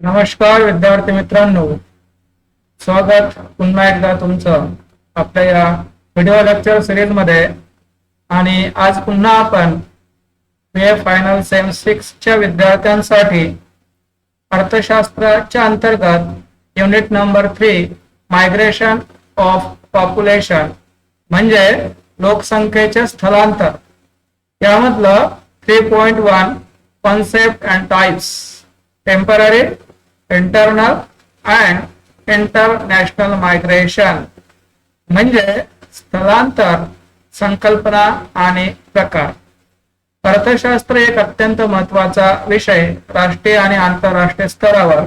नमस्कार विद्यार्थी मित्रांनो. स्वागत पुन्हा एकदा तुमचं आपल्या या व्हिडिओ लेक्चर सिरीजमध्ये. आणि आज पुन्हा आपण बी फायनल सेम सिक्सच्या विद्यार्थ्यांसाठी अर्थशास्त्राच्या अंतर्गत unit number three migration of population म्हणजे लोकसंख्येचे स्थलांतर. यामधलं three point one concept and types temporary internal and international migration म्हणजे स्थलांतर संकल्पना आणि प्रकार. अर्थशास्त्र एक अत्यंत महत्त्वाचा विषय राष्ट्रीय आणि आंतरराष्ट्रीय स्तरावर.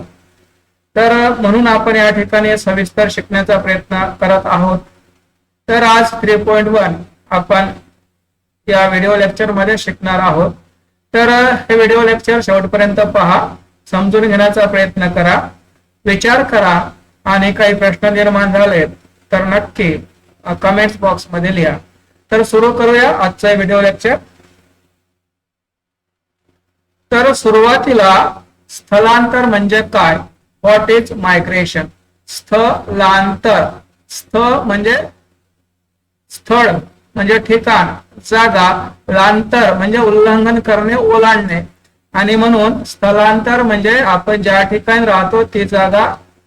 तर म्हणून आपण या ठिकाणी सविस्तर शिकण्याचा प्रयत्न करत आहोत. तर आज थ्री पॉइंट वन आपण या व्हिडिओ लेक्चरमध्ये शिकणार आहोत. तर हे व्हिडिओ लेक्चर शेवटपर्यंत पहा. समजून घेण्याचा प्रयत्न करा विचार करा आणि काही प्रश्न निर्माण झाले तर नक्की कमेंट्स बॉक्समध्ये लिहा. तर सुरू करूया आजचा व्हिडिओ लेक्चर तर सुरुवातीला स्थलांतर म्हणजे काय? व्हॉट इज मायग्रेशन स्थलांतर. स्थ म्हणजे स्थळ म्हणजे ठिकाण जागा. लांतर म्हणजे उल्लंघन करणे ओलांडणे. आणि म्हणून स्थलांतर म्हणजे आपण ज्या ठिकाणी राहतो ती जागा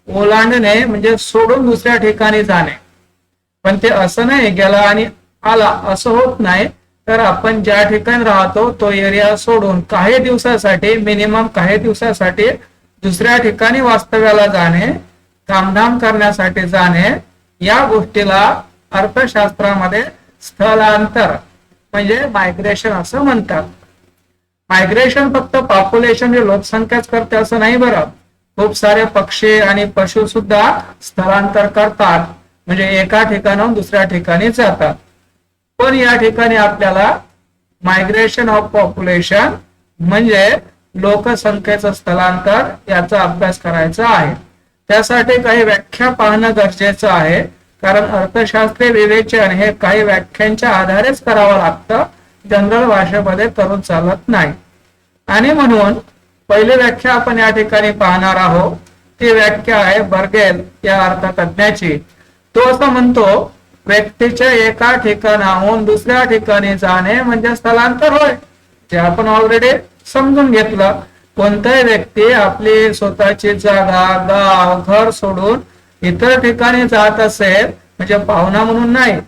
ओलांडणे म्हणजे सोडून दुसऱ्या ठिकाणी जाणे. पण ते असं नाही गेला आणि आला असं होत नाही. तर आपण ज्या ठिकाणी राहतो तो एरिया सोडून काही दिवसासाठी मिनिमम काही दिवसासाठी दुसऱ्या ठिकाणी वास्तव्याला जाणे कामधाम करण्यासाठी जाणे या गोष्टीला अर्थशास्त्रामध्ये स्थलांतर म्हणजे मायग्रेशन असं म्हणतात. मायग्रेशन फक्त पॉप्युलेशन म्हणजे लोकसंख्याच करते असं नाही बरं. खूप सारे पक्षी आणि पशु सुद्धा स्थलांतर करतात. म्हणजे एका ठिकाणाहून दुसऱ्या ठिकाणी जातात. पण या ठिकाणी आपल्याला मायग्रेशन ऑफ पॉप्युलेशन म्हणजे लोकसंख्येचं स्थलांतर याचा अभ्यास करायचा आहे. त्यासाठी काही व्याख्या पाहणं गरजेचं आहे. कारण अर्थशास्त्रीय विवेचन हे काही व्याख्यांच्या आधारेच करावं लागतं. जनरल भाषेमध्ये करून चालत नाही. आणि म्हणून पहिली व्याख्या आपण या ठिकाणी पाहणार आहोत. ती व्याख्या आहे बर्गेल या अर्थतज्ञाची. तो असं म्हणतो व्यक्तीच्या एका ठिकाणाहून दुसऱ्या ठिकाणी जाणे म्हणजे स्थलांतर होय ते आपण ऑलरेडी समजून घेतलं. कोणताही व्यक्ती आपली स्वतःची जागा गाव घर सोडून इतर ठिकाणी जात असेल म्हणजे पाहुणा म्हणून नाही.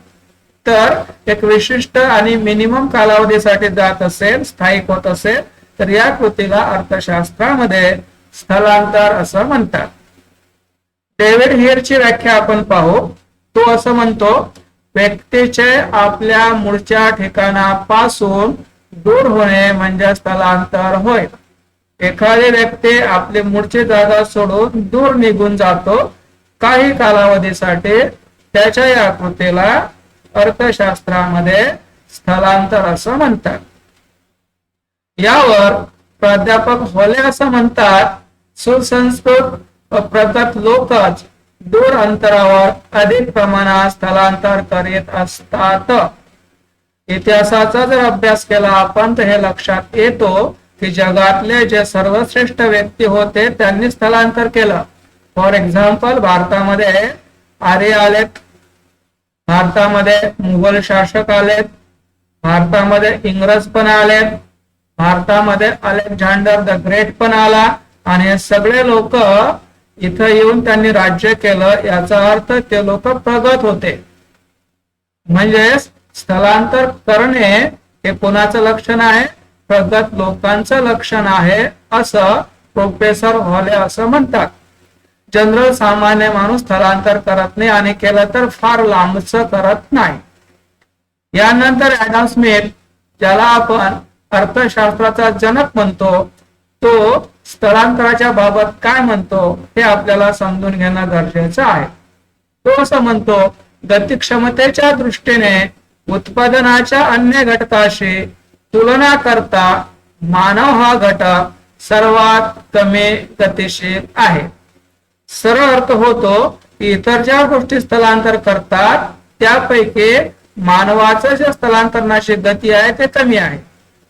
तर एक विशिष्ट आणि मिनिमम कालावधीसाठी जात असेल स्थायिक होत असेल तर या कृतीला अर्थशास्त्रामध्ये स्थलांतर असं म्हणतात. डेव्हिड हिअरची व्याख्या आपण पाहू. तो असं म्हणतो व्यक्तीचे आपल्या मूळच्या ठिकाणापासून दूर होणे म्हणजे स्थलांतर होय. एखादी व्यक्ती आपली मूळची जागा सोडून दूर निघून जातो. काही कालावधीसाठी त्याच्या या कृतीला अर्थशास्त्रामध्ये स्थलांतर असं म्हणतात. यावर प्राध्यापक होले असं म्हणतात सुसंस्कृत प्रगत लोकच दूर अंतरावर अधिक प्रमाणात स्थलांतर करीत असतात. इतिहासाचा जर अभ्यास केला आपण तर हे लक्षात येतो की जगातले जे सर्वश्रेष्ठ व्यक्ती होते त्यांनी स्थलांतर केलं. फॉर एक्झाम्पल भारतामध्ये आर्य आलेत भारतामध्ये मुघल शासक आलेत. भारतामध्ये इंग्रज पण आलेत. भारतामध्ये अलेक्झांडर द ग्रेट पण आला. आणि हे सगळे लोक इथं येऊन त्यांनी राज्य केलं. याचा अर्थ ते लोक प्रगत होते. म्हणजे स्थलांतर करणे हे कोणाचं लक्षण आहे? प्रगत लोकांचं लक्षण आहे असं प्रोफेसर हॉले असं म्हणतात. जनरल सामान्य माणूस स्थलांतर करत नाही आणि केलं तर फार लांबच करत नाही. यानंतर ऍडम स्मिथ ज्याला आपण अर्थशास्त्राचा जनक म्हणतो तो स्थलांतराच्या बाबत काय म्हणतो हे आपल्याला समजून घेणं गरजेचं आहे. तो असं म्हणतो गतिक्षमतेच्या दृष्टीने उत्पादनाच्या अन्य घटकाशी तुलना करता मानव हा घटक सर्वात कमी गतिशील आहे. सरळ अर्थ होतो की इतर ज्या गोष्टी स्थलांतर करतात त्यापैकी मानवाचं जे स्थलांतरणाची गती आहे ते कमी आहे.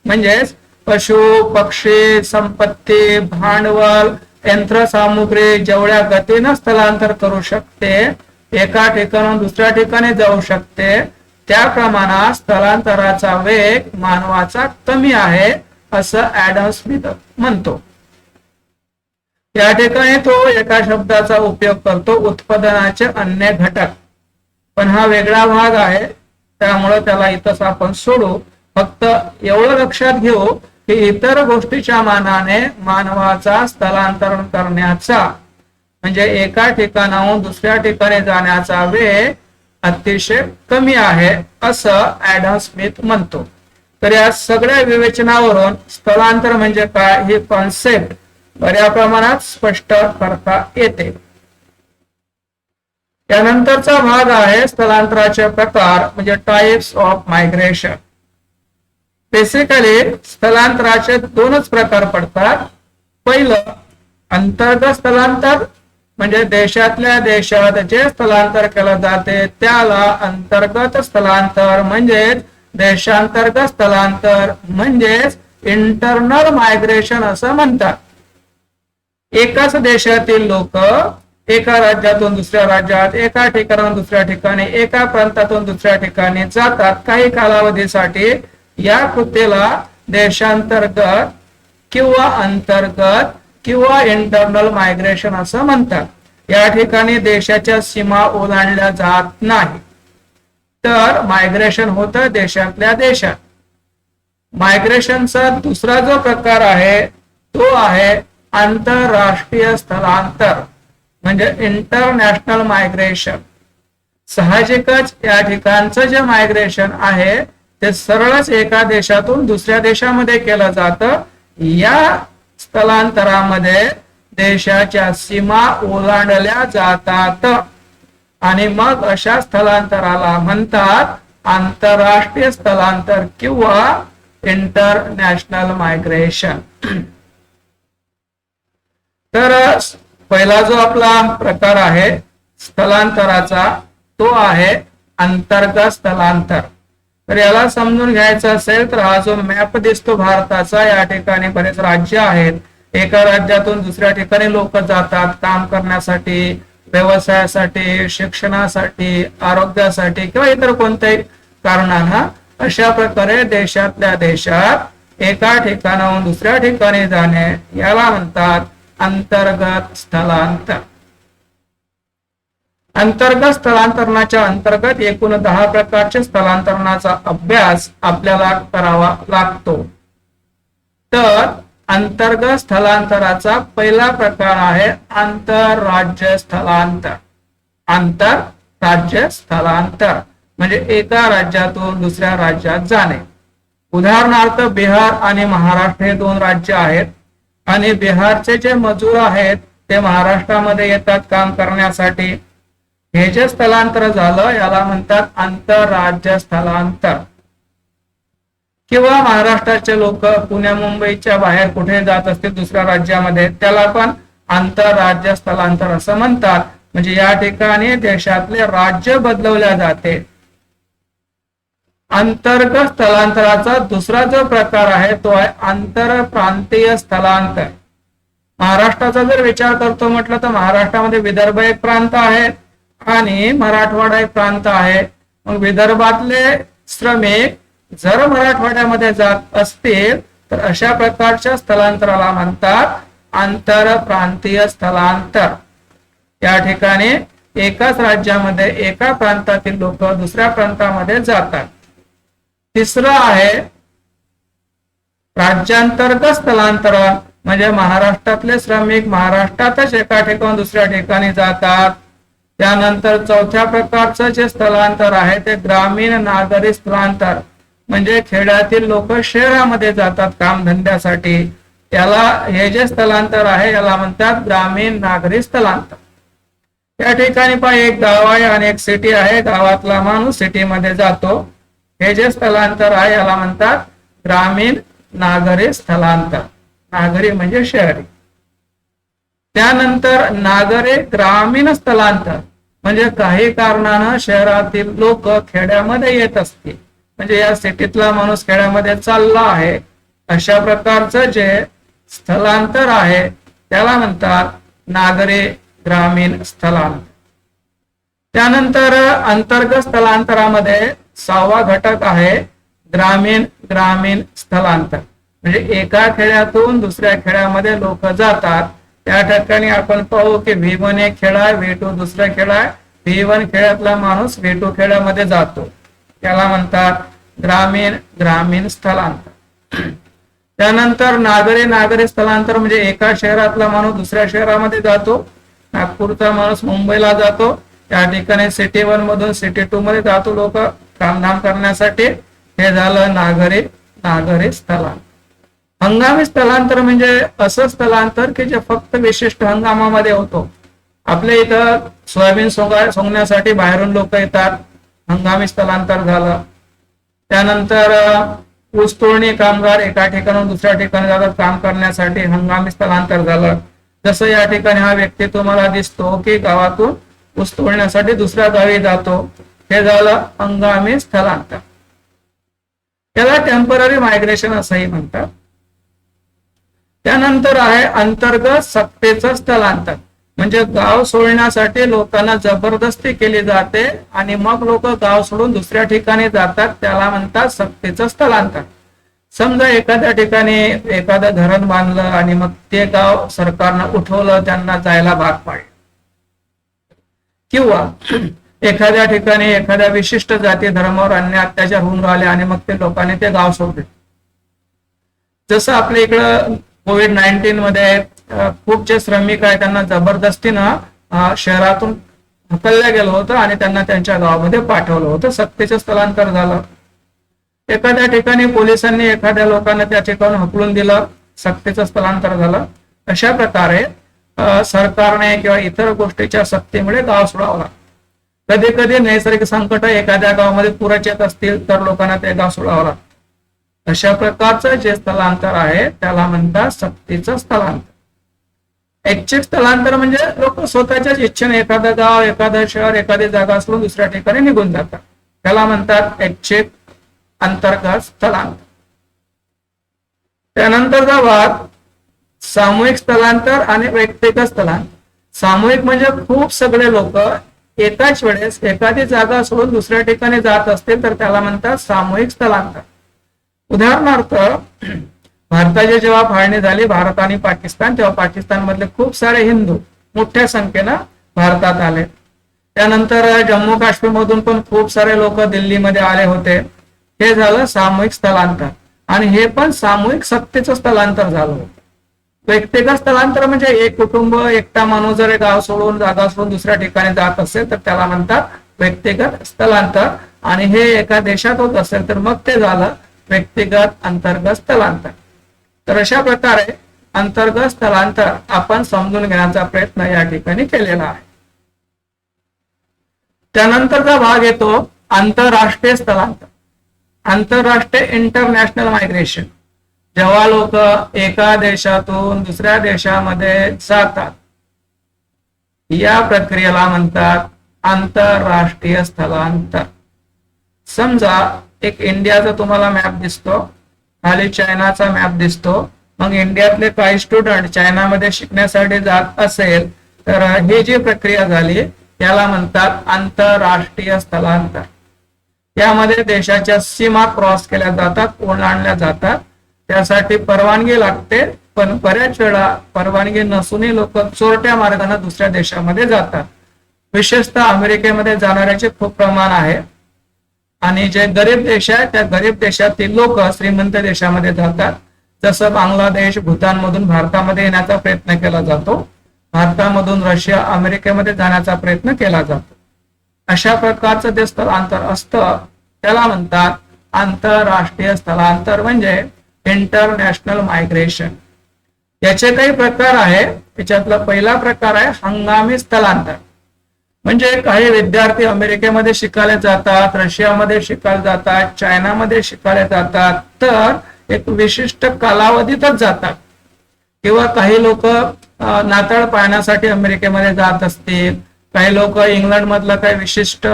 म्हणजेच पशु पक्षी संपत्ती भांडवल यंत्रसामुग्री जेवढ्या गतीनं स्थलांतर करू शकते एका ठिकाणून दुसऱ्या ठिकाणी जाऊ शकते त्या प्रमाणात स्थलांतराचा वेग मानवाचा कमी आहे असं ऍडम स्मिथ म्हणतो. या ठिकाणी तो एका शब्दाचा उपयोग करतो उत्पादनाचे अन्य घटक. पण हा वेगळा भाग आहे त्यामुळे त्याला इथंच आपण सोडू. फक्त एवढं लक्षात घेऊ की इतर गोष्टीच्या मानाने मानवाचा स्थलांतरण करण्याचा म्हणजे एका ठिकाणाहून दुसऱ्या ठिकाणी जाण्याचा वेग अतिशय कमी आहे असं ऍडम स्मिथ म्हणतो. तर या सगळ्या विवेचनावरून स्थलांतर म्हणजे काय ही कॉन्सेप्ट बऱ्या प्रमाणात स्पष्ट करता येते. त्यानंतरचा भाग आहे स्थलांतराचे प्रकार म्हणजे टाइप्स ऑफ मायग्रेशन बेसिकली स्थलांतराचे दोनच प्रकार पडतात. पहिलं अंतर्गत स्थलांतर म्हणजे देशातल्या देशात जे स्थलांतर केलं जाते त्याला अंतर्गत स्थलांतर म्हणजेच देशांतर्गत स्थलांतर म्हणजेच इंटरनल मायग्रेशन असं म्हणतात. एकाच देशातील लोक एका राज्यातून दुसऱ्या राज्यात एका ठिकाणाहून दुसऱ्या ठिकाणी एका प्रांतातून दुसऱ्या ठिकाणी जातात. काही कालावधीसाठी या कृतीला देशांतर्गत किंवा अंतर्गत किंवा इंटरनल मायग्रेशन असं म्हणतात. या ठिकाणी देशाच्या सीमा ओलांडल्या जात नाही. तर मायग्रेशन होतं देशातल्या देशात. मायग्रेशनचा दुसरा जो प्रकार आहे तो आहे आंतरराष्ट्रीय स्थलांतर म्हणजे इंटरनॅशनल मायग्रेशन साहजिकच या ठिकाणचं जे मायग्रेशन आहे ते सरळच एका देशातून दुसऱ्या देशामध्ये केलं जातं. या स्थलांतरामध्ये देशाच्या सीमा ओलांडल्या जातात. आणि मग अशा स्थलांतराला म्हणतात आंतरराष्ट्रीय स्थलांतर किंवा इंटरनॅशनल मायग्रेशन तर पहिला जो आपला प्रकार आहे स्थलांतराचा तो आहे अंतर्गत स्थलांतर. तर याला समजून घ्यायचं असेल तर हा जो मॅप दिसतो भारताचा या ठिकाणी बरेच राज्य आहेत. एका राज्यातून दुसऱ्या ठिकाणी लोक जातात काम करण्यासाठी व्यवसायासाठी शिक्षणासाठी आरोग्यासाठी किंवा इतर कोणत्याही कारणानं अशा प्रकारे देशातल्या देशात एका ठिकाणाहून दुसऱ्या ठिकाणी जाणे याला म्हणतात अंतर्गत स्थलांतर. अंतर्गत स्थलांतरणाच्या अंतर्गत एकूण दहा प्रकारच्या स्थलांतरणाचा अभ्यास आपल्याला करावा लागतो. तर अंतर्गत स्थलांतराचा पहिला प्रकार आहे आंतरराज्य स्थलांतर. आंतर राज्य स्थलांतर. म्हणजे एका राज्यातून दुसऱ्या राज्यात जाणे. उदाहरणार्थ बिहार आणि महाराष्ट्र हे दोन राज्य आहेत. आणि बिहारचे जे मजूर आहेत ते महाराष्ट्रामध्ये येतात काम करण्यासाठी. हे जे स्थलांतर झालं याला म्हणतात आंतरराज्य स्थलांतर. किंवा महाराष्ट्राचे लोक पुण्या मुंबईच्या बाहेर कुठे जात असतील दुसऱ्या राज्यामध्ये त्याला पण आंतरराज्य स्थलांतर असं म्हणतात. म्हणजे या ठिकाणी देशातले राज्य बदलवल्या जाते. अंतर्गत स्थलांतराचा दुसरा जो प्रकार आहे तो आहे आंतरप्रांतीय स्थलांतर. महाराष्ट्राचा जर विचार करतो म्हटलं तर महाराष्ट्रामध्ये विदर्भ एक प्रांत आहे आणि मराठवाडा एक प्रांत आहे. मग विदर्भातले श्रमिक जर मराठवाड्यामध्ये जात असतील तर अशा प्रकारच्या स्थलांतराला म्हणतात आंतरप्रांतीय स्थलांतर. या ठिकाणी एकाच राज्यामध्ये एका प्रांतातील लोक दुसऱ्या प्रांतामध्ये जातात. तिसरं आहे राज्यांतर्गत स्थलांतरण. म्हणजे महाराष्ट्रातले श्रमिक महाराष्ट्रातच एका ठिकाण दुसऱ्या ठिकाणी जातात. त्यानंतर चौथ्या प्रकारचं जे स्थलांतर आहे ते ग्रामीण नागरी स्थलांतर. म्हणजे खेड्यातील लोक शहरामध्ये जातात कामधंद्यासाठी. त्याला हे जे स्थलांतर आहे याला म्हणतात ग्रामीण नागरी स्थलांतर. या ठिकाणी पण एक गाव आहे आणि एक सिटी आहे. गावातला माणूस सिटीमध्ये जातो. हे जे स्थलांतर आहे याला म्हणतात ग्रामीण नागरी स्थलांतर. नागरी म्हणजे शहरी. त्यानंतर नागरी ग्रामीण स्थलांतर. म्हणजे काही कारणानं शहरातील लोक खेड्यामध्ये येत असतील. म्हणजे या सिटीतला माणूस खेड्यामध्ये चालला आहे. अशा प्रकारचं जे स्थलांतर आहे त्याला म्हणतात नागरी ग्रामीण स्थलांतर. त्यानंतर अंतर्गत स्थलांतरामध्ये सहावा घटक आहे ग्रामीण ग्रामीण स्थलांतर. म्हणजे एका खेड्यातून दुसऱ्या खेड्यामध्ये लोक जातात त्या ठिकाणी आपण पाहू की व्ही वन एक खेळ आहे व्ही टू दुसरा खेळ आहे व्ही वन खेळातला माणूस व्ही टू खेळामध्ये जातो. त्याला म्हणतात ग्रामीण ग्रामीण स्थलांतर. त्यानंतर नागरी नागरी स्थलांतर म्हणजे एका शहरातला माणूस दुसऱ्या शहरामध्ये जातो. नागपूरचा माणूस मुंबईला जातो. त्या ठिकाणी सिटी वन मधून सिटी टू मध्ये जातो लोक. कामधाम करण्यासाठी हे झालं नागरी नागरी स्थलांतर. हंगामी स्थलांतर म्हणजे असं स्थलांतर की जे फक्त विशिष्ट हंगामामध्ये होतो. आपल्या इथं सोयाबीन सोगा सोंगण्यासाठी बाहेरून लोक येतात. हंगामी स्थलांतर झालं. त्यानंतर ऊस तोडणी कामगार एका ठिकाणून दुसऱ्या ठिकाणी जातात काम करण्यासाठी. हंगामी स्थलांतर झालं. जसं या ठिकाणी हा व्यक्ती तुम्हाला दिसतो की गावातून ऊस तोडण्यासाठी दुसऱ्या गावी जातो. हे झालं हंगामी स्थलांतर. त्याला टेंपररी मायग्रेशन असंही म्हणतात. त्यानंतर आहे अंतर्गत सत्तेचं स्थलांतर. म्हणजे गाव सोडण्यासाठी लोकांना जबरदस्ती केली जाते आणि मग लोक गाव सोडून दुसऱ्या ठिकाणी जातात त्याला म्हणतात सत्तेचं स्थलांतर. समजा एखाद्या ठिकाणी एखादं धरण बांधलं आणि मग ते गाव सरकारनं उठवलं त्यांना जायला भाग पाडलं. किंवा एखाद्या ठिकाणी एखाद्या विशिष्ट जाती धर्मावर अन्य अत्याचार होऊन राहिले आणि मग ते लोकांनी ते गाव सोडले. जसं आपल्या इकडं कोविड नाईन्टीन मध्ये खूप जे श्रमिक आहेत त्यांना जबरदस्तीनं शहरातून हकलल्या गेलं होतं आणि त्यांना त्यांच्या गावामध्ये पाठवलं होतं. सक्तीचं स्थलांतर झालं. एखाद्या ठिकाणी पोलिसांनी एखाद्या लोकांना त्या ठिकाणी हकलून दिलं सक्तीचं स्थलांतर झालं. अशा प्रकारे सरकारने किंवा इतर गोष्टीच्या सक्तीमुळे गाव सोडावं लागतं. कधी कधी नैसर्गिक संकट एखाद्या गावामध्ये पुराचे येत असतील तर लोकांना ते गाव सोडावं लागतं. अशा प्रकारचं जे स्थलांतर आहे त्याला म्हणतात सक्तीचं स्थलांतर. ऐच्छिक स्थलांतर म्हणजे लोक स्वतःच्याच इच्छेने एखादं गाव एखादं शहर एखादी जागा सोडून दुसऱ्या ठिकाणी निघून जातात. त्याला म्हणतात ऐच्छिक अंतर्गत स्थलांतर. त्यानंतरचा भाग सामूहिक स्थलांतर आणि व्यक्तिगत स्थलांतर. सामूहिक म्हणजे खूप सगळे लोक एकाच वेळेस एखादी जागा सोडून दुसऱ्या ठिकाणी जात असतील तर त्याला म्हणतात सामूहिक स्थलांतर. उदाहरणार्थ भारताची जेव्हा फाळणी झाली भारत आणि पाकिस्तान तेव्हा पाकिस्तान मधले खूप सारे हिंदू मोठ्या संख्येनं भारतात आले. त्यानंतर जम्मू काश्मीर मधून पण खूप सारे लोक दिल्लीमध्ये आले होते. हे झालं सामूहिक स्थलांतर. आणि हे पण सामूहिक सत्तेचं स्थलांतर झालं होतं. व्यक्तिगत स्थलांतर म्हणजे एक कुटुंब एकटा माणूस जर गाव सोडून जागा सोडून दुसऱ्या ठिकाणी जात असेल तर त्याला म्हणतात व्यक्तिगत स्थलांतर. आणि हे एका देशात होत असेल तर मग ते झालं व्यक्तिगत अंतर्गत स्थलांतर. तर अशा प्रकारे अंतर्गत स्थलांतर आपण समजून घेण्याचा प्रयत्न या ठिकाणी केलेला आहे. त्यानंतरचा भाग येतो आंतरराष्ट्रीय स्थलांतर. आंतरराष्ट्रीय इंटरनॅशनल मायग्रेशन जेव्हा लोक एका देशातून दुसऱ्या देशामध्ये जातात या प्रक्रियेला म्हणतात आंतरराष्ट्रीय स्थलांतर. समजा एक इंडियाचा तुम्हाला मॅप दिसतो खाली चायनाचा मॅप दिसतो मग इंडियातले काही स्टुडंट चायनामध्ये शिकण्यासाठी जात असेल तर ही जी प्रक्रिया झाली याला म्हणतात आंतरराष्ट्रीय स्थलांतर. यामध्ये देशाच्या सीमा क्रॉस केल्या जातात ओलांडल्या जातात त्यासाठी परवानगी लागते पण बऱ्याच वेळा परवानगी नसूनही लोक चोरट्या मार्गाने दुसऱ्या देशामध्ये जातात. विशेषतः अमेरिकेमध्ये जाणाऱ्याचे खूप प्रमाण आहे. आणि जे गरीब देश आहे त्या गरीब देशातील लोक श्रीमंत देशामध्ये जातात. जसं बांगलादेश भूतान मधून भारतामध्ये येण्याचा प्रयत्न केला जातो. भारतामधून रशिया अमेरिकेमध्ये जाण्याचा प्रयत्न केला जातो. अशा प्रकारचं जे स्थलांतर असतं त्याला म्हणतात आंतरराष्ट्रीय स्थलांतर. म्हणजे इंटरनॅशनल मायग्रेशन. याचे काही प्रकार आहे त्याच्यातला पहिला प्रकार आहे हंगामी स्थलांतर. म्हणजे काही विद्यार्थी अमेरिकेमध्ये शिकायला जातात रशियामध्ये शिकायला जातात चायनामध्ये शिकायला जातात तर एक विशिष्ट कालावधीतच जातात. किंवा काही लोक नाताळ पाहण्यासाठी अमेरिकेमध्ये जात असतील. काही लोक इंग्लंडमधला काही विशिष्ट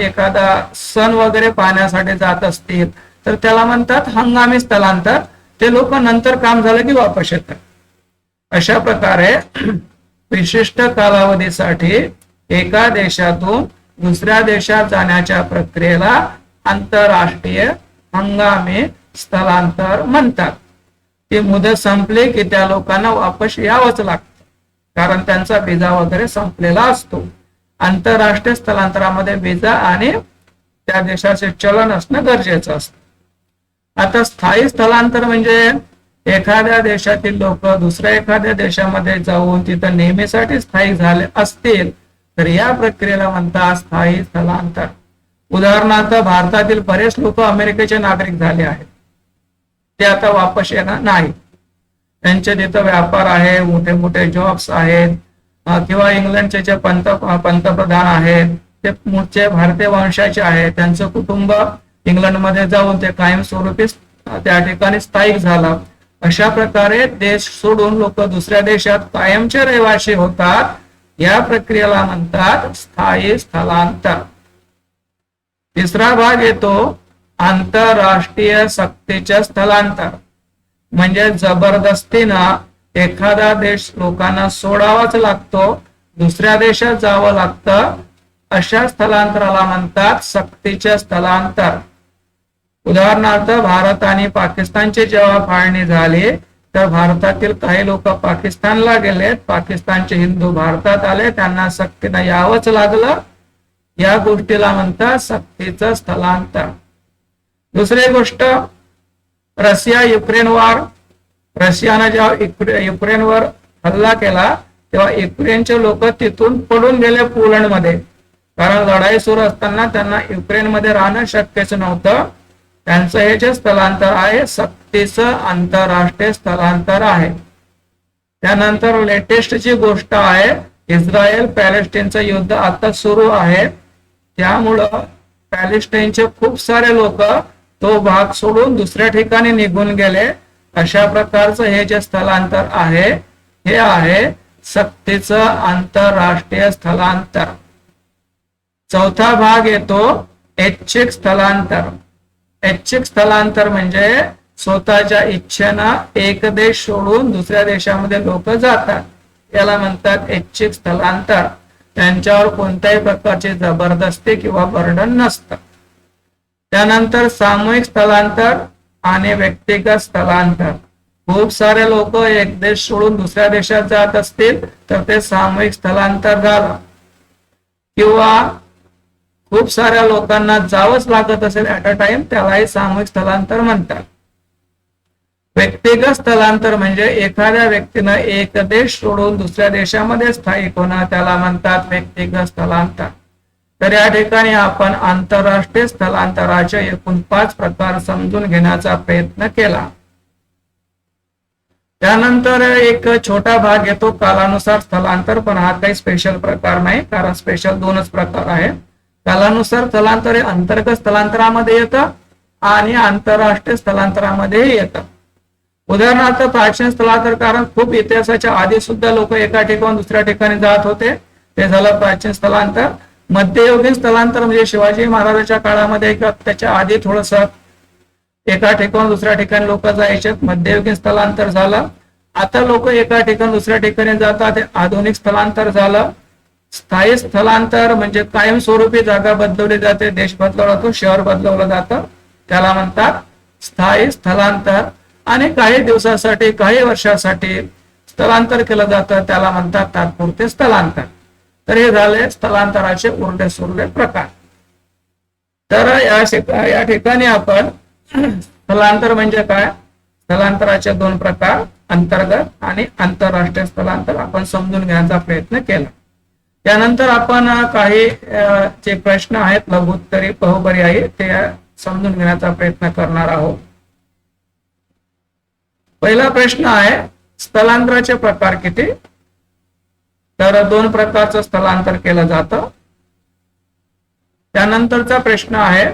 एखादा सण वगैरे पाहण्यासाठी जात असतील. तर त्याला म्हणतात हंगामी स्थलांतर. ते लोक नंतर काम झालं की वापस येतात. अशा प्रकारे विशिष्ट कालावधीसाठी एका देशातून दुसऱ्या देशात जाण्याच्या प्रक्रियेला आंतरराष्ट्रीय हंगामी स्थलांतर म्हणतात. ती मुदत संपली की त्या लोकांना वापस यावंच लागतं. कारण त्यांचा विजा वगैरे संपलेला असतो. आंतरराष्ट्रीय स्थलांतरामध्ये विजा आणि त्या देशाचे चलन असणं गरजेचं असतं. आता स्थायी स्थलांतर म्हणजे एखाद्या देशातील लोक दुसऱ्या एखाद्या देशामध्ये जाऊन तिथं नेहमीसाठी स्थायिक झाले असतील तर या प्रक्रियेला म्हणतात स्थायी स्थलांतर. उदाहरणार्थ भारतातील बरेच लोक अमेरिकेचे नागरिक झाले आहेत. ते आता वापस येणार नाही त्यांचे तिथं व्यापार आहे मोठे मोठे जॉब्स आहेत किंवा इंग्लंडचे जे पंत पंतप्रधान आहेत ते मूळचे भारतीय वंशाचे आहेत त्यांचं कुटुंब इंग्लंडमध्ये जाऊन ते कायमस्वरूपी त्या ठिकाणी स्थायिक झाला. अशा प्रकारे देश सोडून लोक दुसऱ्या देशात कायमचे रहिवासी होतात या प्रक्रियेला म्हणतात स्थायी स्थलांतर. तिसरा भाग येतो आंतरराष्ट्रीय सक्तीचे स्थलांतर. म्हणजे जबरदस्तीनं एखादा देश लोकांना सोडावाच लागतो दुसऱ्या देशात जावं लागतं अशा स्थलांतराला म्हणतात सक्तीचे स्थलांतर. उदाहरणार्थ भारत आणि पाकिस्तानची जेव्हा फाळणी झाली तर भारतातील काही लोक पाकिस्तानला गेलेत पाकिस्तानचे हिंदू भारतात आले. त्यांना सक्तीनं यावंच लागलं. या गोष्टीला म्हणतात सक्तीचं स्थलांतर. दुसरी गोष्ट रशिया युक्रेन वार. रशियानं जेव्हा युक्रेनवर हल्ला केला तेव्हा युक्रेनचे लोक तिथून पडून गेले पोलंडमध्ये. कारण लढाई सुरू असताना त्यांना युक्रेनमध्ये राहणं शक्यच नव्हतं. त्यांचं हे जे स्थलांतर आहे सक्तीचं आंतरराष्ट्रीय स्थलांतर आहे. त्यानंतर लेटेस्ट जी गोष्ट आहे इस्रायल पॅलेस्टाईनचं युद्ध आता सुरू आहे. त्यामुळं पॅलेस्टाईनचे खूप सारे लोक तो भाग सोडून दुसऱ्या ठिकाणी निघून गेले. अशा प्रकारचं हे जे स्थलांतर आहे हे आहे सक्तीचं आंतरराष्ट्रीय स्थलांतर. चौथा भाग येतो ऐच्छिक स्थलांतर. ऐच्छिक स्थलांतर म्हणजे स्वतःच्या इच्छेनं एक देश सोडून दुसऱ्या देशामध्ये लोक जातात. याला म्हणतात ऐच्छिक स्थलांतर. त्यांच्यावर कोणत्याही प्रकारची जबरदस्ती किंवा बर्डन नसतं. त्यानंतर सामूहिक स्थलांतर आणि व्यक्तिगत स्थलांतर. खूप सारे लोक एक देश सोडून दुसऱ्या देशात जात असतील तर ते सामूहिक स्थलांतर झालं. किंवा खूप साऱ्या लोकांना जावंच लागत असेल ऍट अ टाइम त्यालाही सामूहिक स्थलांतर म्हणतात. व्यक्तिगत स्थलांतर म्हणजे एखाद्या व्यक्तीनं एक देश सोडून दुसऱ्या देशामध्ये स्थायिक होणं त्याला म्हणतात व्यक्तिगत स्थलांतर. तर या ठिकाणी आपण आंतरराष्ट्रीय स्थलांतराचे एकूण पाच प्रकार समजून घेण्याचा प्रयत्न केला. त्यानंतर एक छोटा भाग येतो कालानुसार स्थलांतर पण हा काही स्पेशल प्रकार नाही कारण स्पेशल दोनच प्रकार आहेत. कालानुसार स्थलांतर हे अंतर्गत स्थलांतरामध्ये येतं आणि आंतरराष्ट्रीय स्थलांतरामध्येही येतं. उदाहरणार्थ प्राचीन स्थलांतर कारण खूप इतिहासाच्या आधी सुद्धा लोक एका ठिकाणी दुसऱ्या ठिकाणी जात होते. ते झालं प्राचीन स्थलांतर. मध्ययुगीन स्थलांतर म्हणजे शिवाजी महाराजांच्या काळामध्ये किंवा त्याच्या आधी थोडस एका ठिकाण दुसऱ्या ठिकाणी लोक जायचे. मध्ययुगीन स्थलांतर झालं. आता लोक एका ठिकाणी दुसऱ्या ठिकाणी जातात. हे आधुनिक स्थलांतर झालं. स्थायी स्थलांतर म्हणजे कायमस्वरूपी जागा बदलवली जाते देश बदलवला जातो शहर बदलवलं जातं. त्याला म्हणतात स्थायी स्थलांतर. आणि काही दिवसासाठी काही वर्षासाठी स्थलांतर केलं जातं त्याला म्हणतात तात्पुरते स्थलांतर. तर हे झाले स्थलांतराचे उरले सुरले प्रकार. तर या या ठिकाणी आपण स्थलांतर म्हणजे काय? स्थलांतराचे दोन प्रकार अंतर्गत आणि आंतरराष्ट्रीय स्थलांतर. आपण समजून घेण्याचा प्रयत्न केला. त्यानंतर आपण काही जे प्रश्न आहेत लघुत्तरी बहुपरी आहे ते समजून घेण्याचा प्रयत्न करणार आहोत. पहिला प्रश्न आहे स्थलांतराचे प्रकार किती? तर दोन प्रकारचं स्थलांतर केलं जातं. त्यानंतरचा प्रश्न आहे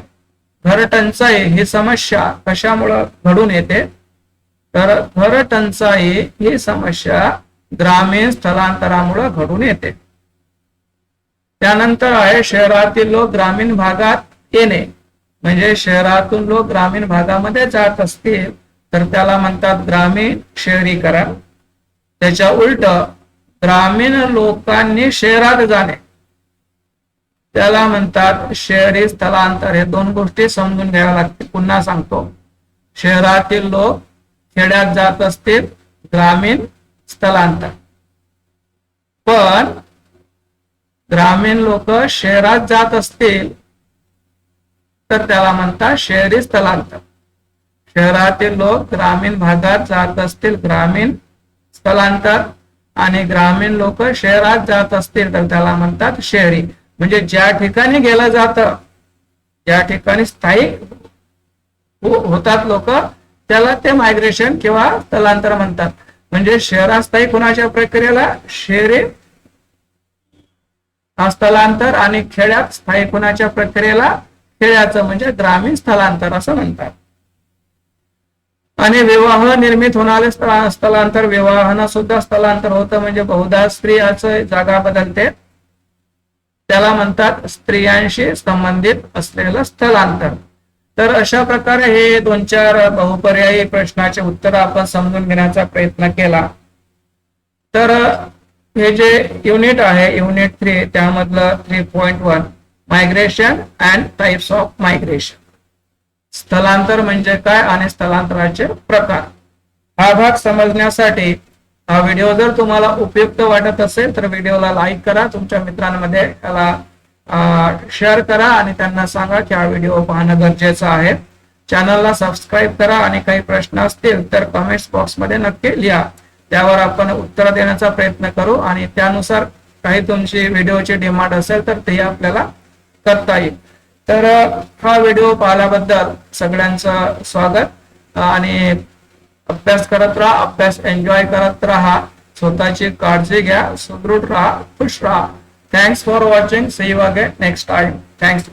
घर टंचाई ही समस्या कशामुळं घडून येते? तर घर टंचाई ही समस्या ग्रामीण स्थलांतरामुळे घडून येते. त्यानंतर आहे शहरातील लोक ग्रामीण भागात येणे. म्हणजे शहरातून लोक ग्रामीण भागामध्ये जात असतील तर त्याला म्हणतात ग्रामीण शहरीकरण. त्याच्या उलट ग्रामीण लोकांनी शहरात जाणे. त्याला म्हणतात शहरी स्थलांतर. हे दोन गोष्टी समजून घ्याव्या लागतील. पुन्हा सांगतो. शहरातील लोक खेड्यात जात असतील ग्रामीण स्थलांतर. पण ग्रामीण लोक शहरात जात असतील तर त्याला म्हणतात शहरी स्थलांतर. शहरातील लोक ग्रामीण भागात जात असतील ग्रामीण स्थलांतर आणि ग्रामीण लोक शहरात जात असतील तर त्याला म्हणतात शहरी. म्हणजे ज्या ठिकाणी गेलं जातं ज्या ठिकाणी स्थायिक हो, होतात लोक त्याला ते मायग्रेशन किंवा स्थलांतर म्हणतात. म्हणजे शहरात स्थायिक होण्याच्या प्रक्रियेला? शहरी स्थलांतर आणि खेड्यात स्थायिक होण्याच्या प्रक्रियेला? खेड्याचं म्हणजे ग्रामीण स्थलांतर असं म्हणतात. आणि विवाह निर्मित होणारे स्थलांतर विवाहानं सुद्धा स्थलांतर होतं म्हणजे बहुधा स्त्रियाचं जागा बदलते. त्याला म्हणतात स्त्रियांशी संबंधित असलेलं स्थलांतर. तर अशा प्रकारे हे दोन चार बहुपर्यायी प्रश्नाचे उत्तर आपण समजून घेण्याचा प्रयत्न केला. तर हे जे युनिट आहे युनिट थ्री त्यामधलं three point one migration and types of migration स्थलांतर म्हणजे काय आणि स्थलांतराचे प्रकार. हा भाग समजण्यासाठी हा व्हिडिओ जर तुम्हाला उपयुक्त वाटत असेल तर व्हिडिओला लाईक करा तुमच्या मित्रांमध्ये त्याला शेअर करा आणि त्यांना सांगा की हा व्हिडिओ पाहणं गरजेचं आहे. चॅनलला सबस्क्राईब करा आणि काही प्रश्न असतील तर कमेंट्स बॉक्समध्ये नक्की लिहा. त्यावर आपण उत्तर देण्याचा प्रयत्न करू आणि त्यानुसार काही तुमची व्हिडिओची डिमांड असेल तर ते आपल्याला करता येईल. तर हा व्हिडिओ पाहिल्याबद्दल सगळ्यांचं स्वागत. आणि अभ्यास करत राहा अभ्यास एन्जॉय करत राहा स्वतःची काळजी घ्या सुदृढ राहा खुश राहा. Thanks for watching see you again next time thanks